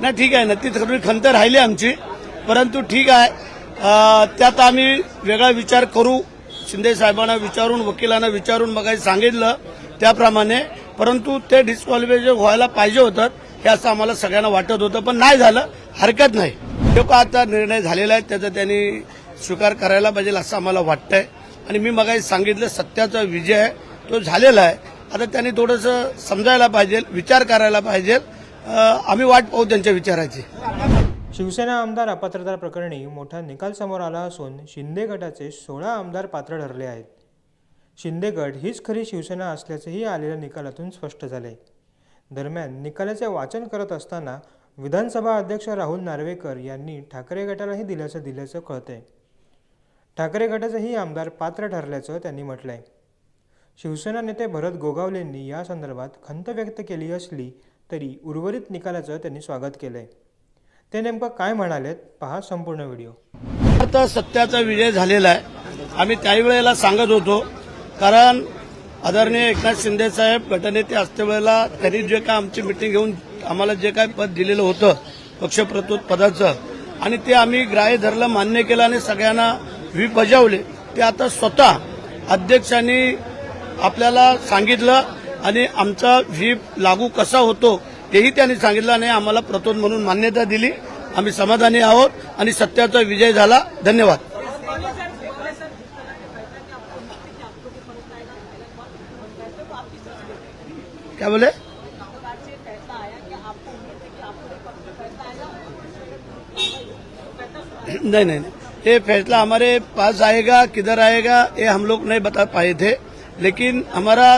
नाही ठीक आहे ना ती थोडी खंत राहिली आमची परंतु ठीक आहे. त्यात आम्ही वेगळा विचार करू. शिंदे साहेबांना विचारून वकिलांना विचारून मग सांगितलं त्याप्रमाणे. परंतु ते डिस्क्वालिफिकेशन व्हायला पाहिजे होतं हे असं आम्हाला सगळ्यांना वाटत होतं पण नाही झालं हरकत नाही. तो का आता निर्णय झालेला आहे त्याचा त्यांनी स्वीकार करायला पाहिजे असं आम्हाला वाटतंय. आणि मी मग सांगितलं सत्याचा विजय आहे तो झालेला आहे. आता त्यांनी थोडंसं समजायला पाहिजे विचार करायला पाहिजे. आम्ही वाट पाहू त्यांच्या विचाराची. शिवसेना आमदार अपात्रता प्रकरणी मोठा निकाल समोर आला असून शिंदे गटाचे सोळा आमदार पात्र ठरले आहेत. शिंदे गट हीच खरी शिवसेना असल्याचंही आलेल्या निकालातून स्पष्ट झाले दरम्यान निकालाचे वाचन करत असताना विधानसभा अध्यक्ष राहुल नार्वेकर यांनी ठाकरे गटालाही दिल्याचं दिल्याचं कळतंय. ठाकरे गटाचेही आमदार पात्र ठरल्याचं त्यांनी म्हटलंय. शिवसेना नेते भरत गोगावलेंनी या संदर्भात खंत व्यक्त केली असली तरी उर्वरित निकालाचं त्यांनी स्वागत केलं आहे ते नेमकं काय म्हणालेत पहा संपूर्ण व्हिडिओ. तर सत्याचा विजय झालेला आहे. आम्ही त्याही वेळेला सांगत होतो कारण आदरणीय एकनाथ शिंदे साहेब गटनेते असते वेळेला त्यांनी जे काय आमची मिटिंग घेऊन आम्हाला जे काय पद दिलेलं होतं पक्षप्रतोत पदाचं आणि ते आम्ही ग्राह्य धरलं मान्य केलं आणि सगळ्यांना व्हीप बजावले. ते आता स्वतः अध्यक्षांनी आपल्याला सांगितलं आणि आमचा व्हीप लागू कसा होतो तेही त्यांनी सांगितलं आणि आम्हाला प्रतोद म्हणून मान्यता दिली. आम्ही समाधानी आहोत आणि सत्याचा विजय झाला. धन्यवाद. क्या बोले नहीं नहीं ये फैसला हमारे पास आएगा किधर आएगा ये हम लोग नहीं बता पाए थे. लेकिन हमारा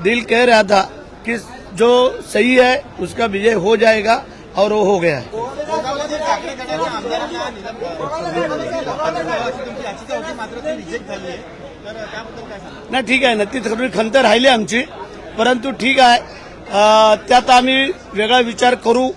दिल कह रहा था कि जो सही है उसका विजय हो जाएगा और वो हो गया है। नाही ठीक आहे ना ती थोडी खंत राहिली आमची परंतु ठीक आहे. त्यात आम्ही वेगळा विचार करू.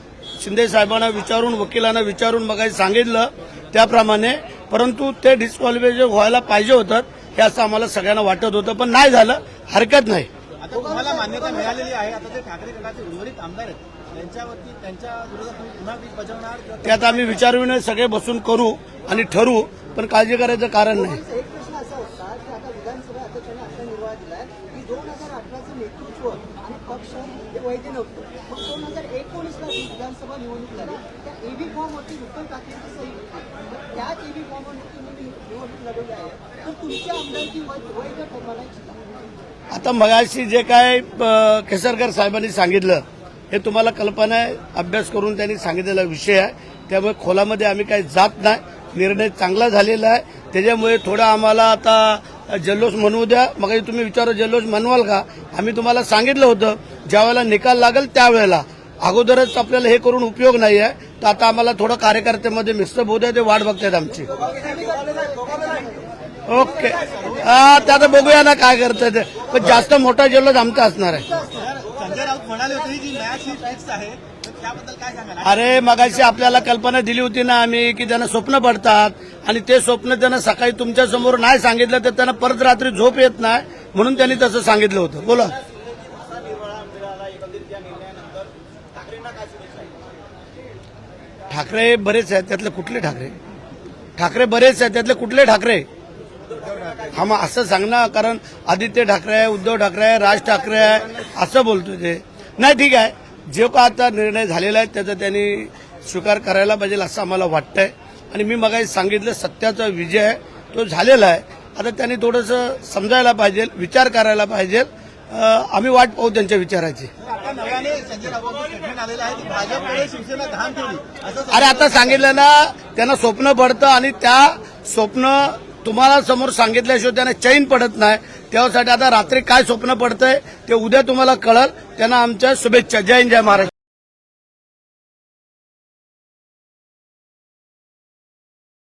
शिंदे साहेबांना विचारून वकिलांना विचारून मग सांगितलं त्याप्रमाणे. परंतु ते डिस्क्वालिफाय व्हायला पाहिजे होतं हे असं आम्हाला सगळ्यांना वाटत होतं पण नाही झालं. हरकत नाही. आता तुम्हाला मान्यता मिळालेली आहे. आता ते ठाकरे गटाचे उर्वरित आमदार आहेत. त्यांच्यावरती त्यांच्या विरोधात तुम्ही पुन्हा वीज बजावणार त्यात आम्ही विचारविनय सगळे बसून करू आणि ठरवू पण काळजी करायचं कारण नाही. एक प्रश्न असा होता की आता विधानसभा अध्यक्षांनी असा निर्णय दिलाय की दोन हजार अठराचं नेतृत्व आणि पक्ष हे वैध नव्हतं. मग दोन हजार एकोणीसला जी विधानसभा निवडणूक झाली त्या एबी फॉर्मवरती उत्तम ठाकरेंची सही होती. मग त्याच एबी फॉर्मवरती तुम्ही निवडणूक लढवली आहे. तर तुमच्या आमदारकी वैध वैध ठरवायची का? आता मगाशी जे काय अ, केसरकर साहेबांनी सांगितलं हे तुम्हाला कल्पना आहे अभ्यास करून त्यांनी सांगितलेला विषय आहे. त्यामुळे खोलामध्ये आम्ही काही जात नाही. निर्णय चांगला झालेला आहे. त्याच्यामुळे थोडा आम्हाला आता जल्लोष म्हणू द्या. मग तुम्ही विचारा जल्लोष म्हणवाल का? आम्ही तुम्हाला सांगितलं होतं ज्यावेळेला निकाल लागेल त्यावेळेला. अगोदरच आपल्याला हे करून उपयोग नाही आहे. तर आता आम्हाला थोडं कार्यकर्त्यामध्ये मिस्टर होत आहे ते वाट बघतायत आमची. ओके. ते आता बघूया ना काय करताय ते. पण जास्त मोठा जल्लोष आमचा असणार आहे. संजय राऊत म्हणाले होते की मॅच ही फिक्स आहे तर त्याबद्दल काय सांगाल? अरे मगाशी आपल्याला कल्पना दिली होती ना आम्ही की त्यांना स्वप्न पडतात आणि ते स्वप्न त्यांना सकाळी तुमच्यासमोर नाही सांगितलं तर त्यांना परत रात्री झोप येत नाही म्हणून त्यांनी तसं सांगितलं होतं. बोला. ठाकरे बरेच आहेत त्यातले कुठले ठाकरे? ठाकरे बरेच आहेत त्यातले कुठले ठाकरे? हा मग असं सांग ना कारण आदित्य ठाकरे आहे उद्धव ठाकरे आहे राज ठाकरे आहे असं बोलतोय ते. नाही ठीक आहे. जे का आता निर्णय झालेला आहे त्याचा त्यांनी स्वीकार करायला पाहिजे असं आम्हाला वाटतंय. आणि मी मग सांगितलं सत्याचा विजय आहे तो झालेला आहे. आता त्यांनी थोडंसं समजायला पाहिजे विचार करायला पाहिजे. आम्ही वाट पाहू त्यांच्या विचाराची. अरे आता सांगितलं ना त्यांना स्वप्न पडतं आणि त्या स्वप्न तुम्हाला समोर सांगितल्याशिवाय त्यांना चैन पडत नाही. त्यासाठी आता रात्री काय स्वप्न पडतंय ते उद्या तुम्हाला कळल. त्यांना आमच्या शुभेच्छा. जय हिंद जय महाराष्ट्र.